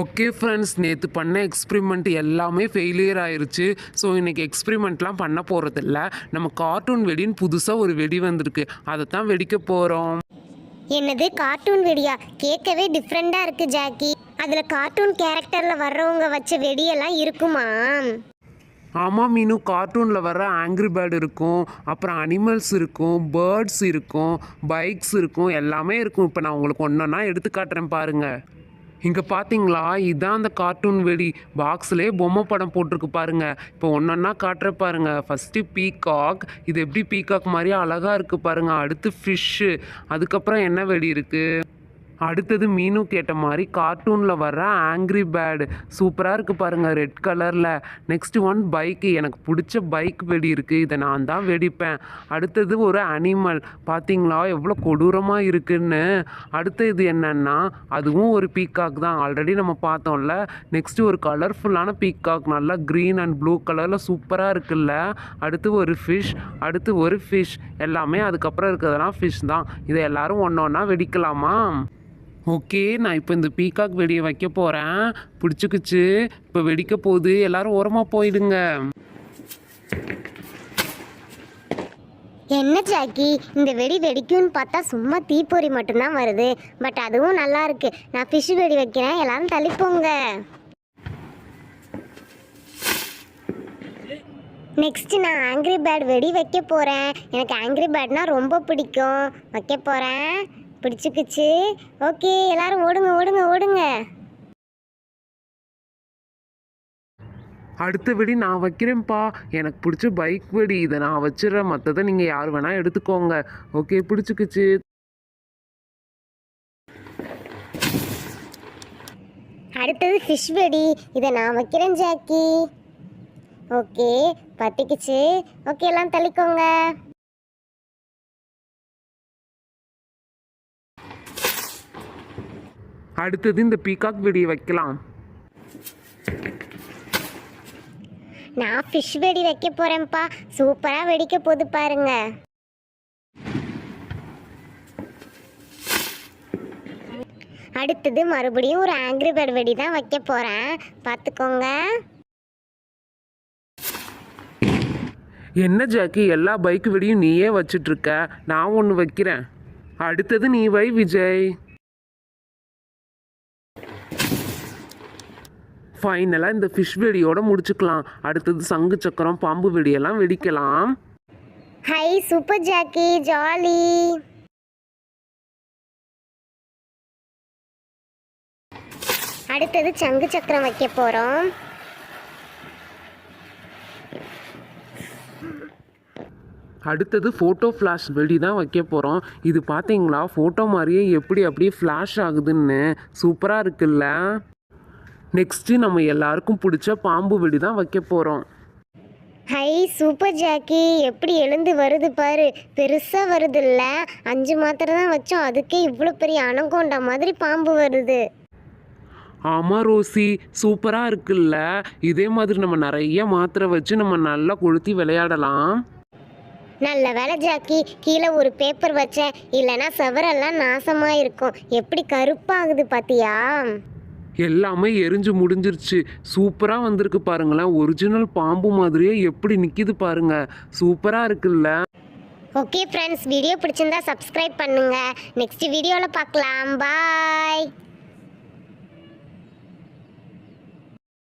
Okay friends நேற்று பண்ண experiment எல்லாமே ஃபெயிலியர் ஆயிருச்சு. ஸோ இன்னைக்கு எக்ஸ்பிரிமெண்ட்லாம் பண்ண போகிறதில்ல நம்ம கார்ட்டூன் வெடின்னு புதுசாக ஒரு வெடி வந்திருக்கு. அதை தான் வெடிக்க போகிறோம் என்னது கார்ட்டூன் வெடியா? கேட்கவே டிஃப்ரெண்டாக இருக்கு ஜாக்கி. அதில் கார்ட்டூன் கேரக்டரில் வர்றவங்க வச்ச வெடியெல்லாம் இருக்குமா? ஆமாம் மீனு. கார்ட்டூனில் வர ஆங்கிரி பேர்டு இருக்கும். அப்புறம் அனிமல்ஸ் இருக்கும். பேர்ட்ஸ் இருக்கும். பைக்ஸ் இருக்கும். எல்லாமே இருக்கும். இப்போ நான் உங்களுக்கு ஒன்றா எடுத்து காட்டுறேன் பாருங்க. இங்கே பார்த்தீங்களா இதான் அந்த கார்ட்டூன் வெடி. பாக்ஸ்லேயே பொம்மை படம் போட்டிருக்கு பாருங்க. இப்போ ஒன்றொன்னா காட்டுற பாருங்க. ஃபஸ்ட்டு பீகாக் இது எப்படி பீகாக் மாதிரியே அழகாக இருக்குது பாருங்க. அடுத்து ஃபிஷ்ஷு அதுக்கப்புறம் என்ன வெடி இருக்குது அடுத்தது மீனு கேட்ட மாதிரி கார்ட்டூனில் வர்ற ஆங்க்ரி பேடு சூப்பராக இருக்குது பாருங்கள் ரெட் கலரில் நெக்ஸ்ட் ஒன் பைக்கு எனக்கு பிடிச்ச பைக் வெடி இருக்குது இதை நான் தான் வெடிப்பேன். அடுத்தது ஒரு அனிமல் பார்த்தீங்களா எவ்வளோ கொடூரமாக இருக்குன்னு. அடுத்தது இது என்னென்னா அதுவும் ஒரு பீக்காக் தான். ஆல்ரெடி நம்ம பார்த்தோம்ல. நெக்ஸ்ட்டு ஒரு கலர்ஃபுல்லான பீக்காக் நல்லா க்ரீன் அண்ட் ப்ளூ கலரில் சூப்பராக இருக்குல்ல. அடுத்து ஒரு ஃபிஷ் அடுத்து ஒரு ஃபிஷ் எல்லாமே அதுக்கப்புறம் இருக்கிறதெல்லாம் ஃபிஷ் தான். இதை எல்லோரும் ஒன்று ஒன்றா வெடிக்கலாமா? ஓகே நான் இப்போ இந்த பீகாக் வெடியை வைக்க போகிறேன் பிடிச்சிக்குச்சு. இப்போ வெடிக்க போகுது. எல்லாரும் ஓரமாக போயிடுங்க. என்ன ஜாக்கி? இந்த வெடி வெடிக்கும்னு பார்த்தா சும்மா தீப்பொறி மட்டும்தான் வருது. பட் அதுவும் நல்லா இருக்கு. நான் ஃபிஷ் வெடி வைக்கிறேன். எல்லாரும் தள்ளிப்போங்க. நெக்ஸ்ட் நான் ஆங்கிரி பேர்ட் வெடி வைக்க போகிறேன் எனக்கு ஆங்கிரி பேர்ட்னால் ரொம்ப பிடிக்கும். வைக்க போகிறேன் பிடிச்சிக்கிச்சு. ஓகே எல்லாரும் ஓடுங்க ஓடுங்க ஓடுங்க. அடுத்த வெடி நான் வைக்கிறேன்ப்பா. எனக்கு பிடிச்ச பைக் வெடி. இதை நான் வச்சிடுறேன். மற்றதை நீங்கள் யார் வேணால் எடுத்துக்கோங்க. ஓகே பிடிச்சிக்கிச்சு. அடுத்தது ஃபிஷ் வெடி. இதை நான் வைக்கிறேன் ஜாக்கி. ஓகே பத்திக்குச்சு ஓகே எல்லாம் தள்ளிக்கோங்க. அடுத்தது இந்த பீகாக் வெடியை வைக்கலாம். நான் ஃபிஷ் வெடி வைக்க போறேன்ப்பா. சூப்பரா வெடிக்க போகுது பாருங்க. அடுத்தது மறுபடியும் ஒரு ஆங்கிரி பேர்ட் வெடி தான் வைக்க போறேன். பார்த்துக்கோங்க. என்ன ஜாக்கி எல்லா பைக் வெடியும் நீயே வச்சிட்டு இருக்க. நான் ஒன்று வைக்கிறேன். அடுத்தது நீ வை விஜய். ஃபைனலாக இந்த ஃபிஷ் வெடியோட முடிச்சுக்கலாம். அடுத்தது சங்கு சக்கரம் பாம்பு வெடியெல்லாம் வெடிக்கலாம். ஹை சூப்பர் ஜாக்கி ஜாலி அடுத்தது சங்கு சக்கரம் வைக்க போறோம். அடுத்தது ஃபோட்டோ ஃப்ளாஷ் வெடி தான் வைக்க போகிறோம் இது பார்த்தீங்களா ஃபோட்டோ மாதிரியே எப்படி அப்படியே ஃப்ளாஷ் ஆகுதுன்னு. சூப்பராக இருக்குல்ல? நெக்ஸ்ட்டு நம்ம எல்லாருக்கும் பிடிச்ச பாம்பு வெடி தான் வைக்க போகிறோம் ஹை சூப்பர் ஜாக்கி. எப்படி எழுந்து வருது பாரு. பெருசா வருது இல்ல அஞ்சு மாத்திரை தான் வச்சோம். அதுக்கே இவ்வளோ பெரிய அணங்கொண்டா மாதிரி பாம்பு வருது. ஆமாம் ரோசி. சூப்பராக இருக்குல்ல. இதே மாதிரி நம்ம நிறைய மாத்திரை வச்சு நம்ம நல்லா கொளுத்தி விளையாடலாம். நல்ல வேலை ஜாக்கி. கீழே ஒரு பேப்பர் வச்சேன். இல்லைன்னா செவரெல்லாம் நாசமா இருக்கும் எப்படி கருப்பாகுது பாத்தியா? எல்லாமே எரிஞ்சு முடிஞ்சிருச்சு. சூப்பராக வந்திருக்கு பாருங்களேன். ஒரிஜினல் பாம்பு மாதிரியே எப்படி நிற்கிது பாருங்க. சூப்பராக இருக்குல்ல. ஓகே ஃப்ரெண்ட்ஸ் வீடியோ பிடிச்சிருந்தா சப்ஸ்கிரைப் பண்ணுங்கள் நெக்ஸ்ட் வீடியோவில் பார்க்கலாம். பாய்